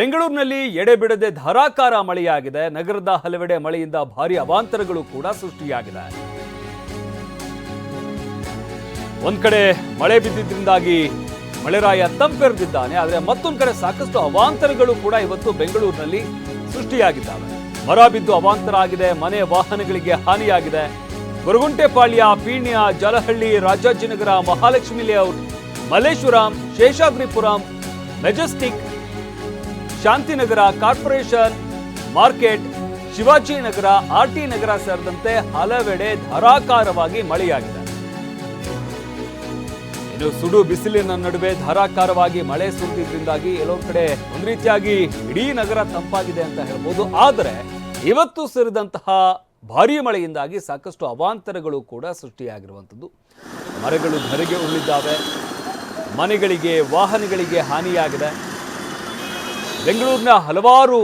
ಬೆಂಗಳೂರಿನಲ್ಲಿ ಎಡೆಬಿಡದೆ ಧಾರಾಕಾರ ಮಳೆಯಾಗಿದೆ. ನಗರದ ಹಲವೆಡೆ ಮಳೆಯಿಂದ ಭಾರಿ ಅವಾಂತರಗಳು ಕೂಡ ಸೃಷ್ಟಿಯಾಗಿದೆ. ಒಂದ್ ಕಡೆ ಮಳೆ ಬಿದ್ದಿದ್ದರಿಂದಾಗಿ ಮಳೆರಾಯ ತಂಪೆರೆದಿದ್ದಾನೆ, ಆದರೆ ಮತ್ತೊಂದ್ ಕಡೆ ಸಾಕಷ್ಟು ಅವಾಂತರಗಳು ಕೂಡ ಇವತ್ತು ಬೆಂಗಳೂರಿನಲ್ಲಿ ಸೃಷ್ಟಿಯಾಗಿದ್ದಾವೆ. ಮರ ಬಿದ್ದು ಅವಾಂತರ ಆಗಿದೆ, ಮನೆ ವಾಹನಗಳಿಗೆ ಹಾನಿಯಾಗಿದೆ. Goraguntepalya Peenya, Jalahalli, Rajajinagar, Mahalakshmi layout Malleshwaram, Seshadripuram, Majestic Shantinagar corporation market Shivajinagar RT Nagar ಸೇರಿದಂತೆ ಹಲವೆಡೆ ಧಾರಾಕಾರವಾಗಿ ಮಳೆಯಾಗಿದೆ. ಇನ್ನು ಸುಡು ಬಿಸಿಲಿನ ನಡುವೆ ಧಾರಾಕಾರವಾಗಿ ಮಳೆ ಸುರಿದಿದ್ದರಿಂದಾಗಿ ಎಲ್ಲೋ ಕಡೆ ಒಂದು ರೀತಿಯಾಗಿ ಇಡೀ ನಗರ ತಂಪಾಗಿದೆ ಅಂತ ಹೇಳ್ಬೋದು. ಆದರೆ ಇವತ್ತು ಸುರಿದಂತಹ ಭಾರೀ ಮಳೆಯಿಂದಾಗಿ ಸಾಕಷ್ಟು ಅವಾಂತರಗಳು ಕೂಡ ಸೃಷ್ಟಿಯಾಗಿರುವಂಥದ್ದು. ಮರಗಳು ಧರೆಗೆ ಉರುಳಿದ್ದಾವೆ. ಮನೆಗಳಿಗೆ, ವಾಹನಗಳಿಗೆ ಹಾನಿಯಾಗಿದೆ. ಬೆಂಗಳೂರಿನ ಹಲವಾರು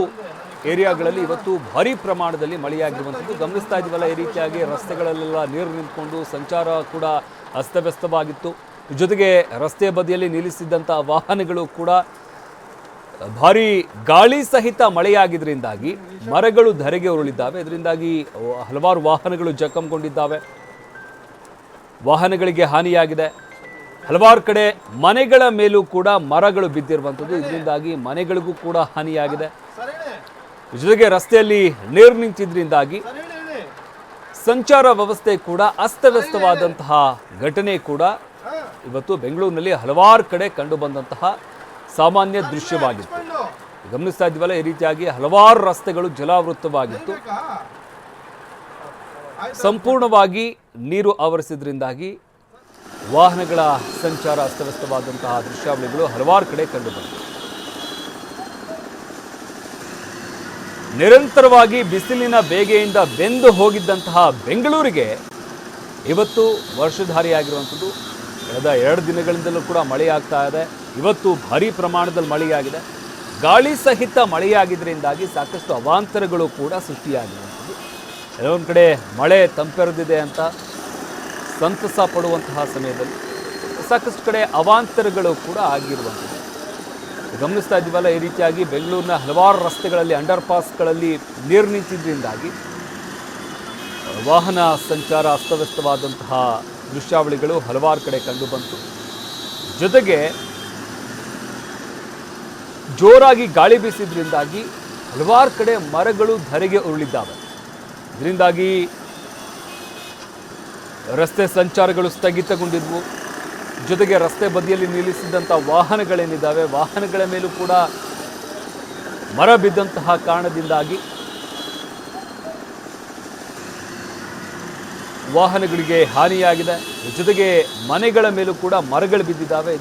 ಏರಿಯಾಗಳಲ್ಲಿ ಇವತ್ತು ಭಾರಿ ಪ್ರಮಾಣದಲ್ಲಿ ಮಳೆಯಾಗಿರುವಂಥದ್ದು. ಗಮನಿಸ್ತಾ ಇದ್ದೀವಲ್ಲ, ಈ ರೀತಿಯಾಗಿ ರಸ್ತೆಗಳಲ್ಲೆಲ್ಲ ನೀರು ನಿಂತ್ಕೊಂಡು ಸಂಚಾರ ಕೂಡ ಅಸ್ತವ್ಯಸ್ತವಾಗಿತ್ತು. ಜೊತೆಗೆ ರಸ್ತೆ ಬದಿಯಲ್ಲಿ ನಿಲ್ಲಿಸಿದ್ದಂಥ ವಾಹನಗಳು ಕೂಡ ಭಾರಿ ಗಾಳಿ ಸಹಿತ ಮಳೆಯಾಗಿದ್ದರಿಂದಾಗಿ ಮರಗಳು ಧರೆಗೆ ಉರುಳಿದ್ದಾವೆ. ಇದರಿಂದಾಗಿ ಹಲವಾರು ವಾಹನಗಳು ಜಖಂಗೊಂಡಿದ್ದಾವೆ. ವಾಹನಗಳಿಗೆ ಹಾನಿಯಾಗಿದೆ. ಹಲವಾರು ಕಡೆ ಮನೆಗಳ ಮೇಲೂ ಕೂಡ ಮರಗಳು ಬಿದ್ದಿರುವಂಥದ್ದು. ಇದರಿಂದಾಗಿ ಮನೆಗಳಿಗೂ ಕೂಡ ಹಾನಿಯಾಗಿದೆ. ಜೊತೆಗೆ ರಸ್ತೆಯಲ್ಲಿ ನೀರು ನಿಂತಿದ್ರಿಂದಾಗಿ ಸಂಚಾರ ವ್ಯವಸ್ಥೆ ಕೂಡ ಅಸ್ತವ್ಯಸ್ತವಾದಂತಹ ಘಟನೆ ಕೂಡ ಇವತ್ತು ಬೆಂಗಳೂರಿನಲ್ಲಿ ಹಲವಾರು ಕಡೆ ಕಂಡು ಬಂದಂತಹ ಸಾಮಾನ್ಯ ದೃಶ್ಯವಾಗಿತ್ತು. ಗಮನಿಸ್ತಾ ಇದ್ವಲ್ಲ ಈ ರೀತಿಯಾಗಿ ಹಲವಾರು ರಸ್ತೆಗಳು ಜಲಾವೃತವಾಗಿತ್ತು. ಸಂಪೂರ್ಣವಾಗಿ ನೀರು ಆವರಿಸಿದ್ರಿಂದಾಗಿ ವಾಹನಗಳ ಸಂಚಾರ ಅಸ್ತವ್ಯಸ್ತವಾದಂತಹ ದೃಶ್ಯಾವಳಿಗಳು ಹಲವಾರು ಕಡೆ ಕಂಡುಬಂತು ನಿರಂತರವಾಗಿ ಬಿಸಿಲಿನ ಬೇಗೆಯಿಂದ ಬೆಂದು ಹೋಗಿದ್ದಂತಹ ಬೆಂಗಳೂರಿಗೆ ಇವತ್ತು ವರ್ಷಧಾರಿಯಾಗಿರುವಂಥದ್ದು. ಕಳೆದ ಎರಡು ದಿನಗಳಿಂದಲೂ ಕೂಡ ಮಳೆಯಾಗ್ತಾ ಇದೆ. ಇವತ್ತು ಭಾರೀ ಪ್ರಮಾಣದಲ್ಲಿ ಮಳೆಯಾಗಿದೆ. ಗಾಳಿ ಸಹಿತ ಮಳೆಯಾಗಿದ್ದರಿಂದಾಗಿ ಸಾಕಷ್ಟು ಅವಾಂತರಗಳು ಕೂಡ ಸೃಷ್ಟಿಯಾಗಿರುವಂಥದ್ದು. ಕೆಲವೊಂದು ಕಡೆ ಮಳೆ ತಂಪೆರೆದಿದೆ ಅಂತ ಸಂತಸ ಪಡುವಂತಹ ಸಮಯದಲ್ಲಿ ಸಾಕಷ್ಟು ಕಡೆ ಅವಾಂತರಗಳು ಕೂಡ ಆಗಿರುವಂಥದ್ದು. ಗಮನಿಸ್ತಾ ಇದ್ದೀವಲ್ಲ, ಈ ರೀತಿಯಾಗಿ ಬೆಂಗಳೂರಿನ ಹಲವಾರು ರಸ್ತೆಗಳಲ್ಲಿ ಅಂಡರ್ ಪಾಸ್ಗಳಲ್ಲಿ ನೀರು ನಿಂತಿದ್ದರಿಂದಾಗಿ ವಾಹನ ಸಂಚಾರ ಅಸ್ತವ್ಯಸ್ತವಾದಂತಹ ದೃಶ್ಯಾವಳಿಗಳು ಹಲವಾರು ಕಡೆ ಕಂಡುಬಂತು ಜೊತೆಗೆ ಜೋರಾಗಿ ಗಾಳಿ ಬೀಸಿದ್ರಿಂದಾಗಿ ಹಲವಾರು ಕಡೆ ಮರಗಳು ಧರೆಗೆ ಉರುಳಿದ್ದಾವೆ. ಇದರಿಂದಾಗಿ ರಸ್ತೆ ಸಂಚಾರಗಳು ಸ್ಥಗಿತಗೊಂಡಿದ್ವು. ಜೊತೆಗೆ ರಸ್ತೆ ಬದಿಯಲ್ಲಿ ನಿಲ್ಲಿಸಿದಂಥ ವಾಹನಗಳೇನಿದ್ದಾವೆ, ವಾಹನಗಳ ಮೇಲೂ ಕೂಡ ಮರ ಬಿದ್ದಂತಹ ಕಾರಣದಿಂದಾಗಿ ವಾಹನಗಳಿಗೆ ಹಾನಿಯಾಗಿದೆ. ಜೊತೆಗೆ ಮನೆಗಳ ಮೇಲೂ ಕೂಡ ಮರಗಳು ಬಿದ್ದಿದ್ದಾವೆ.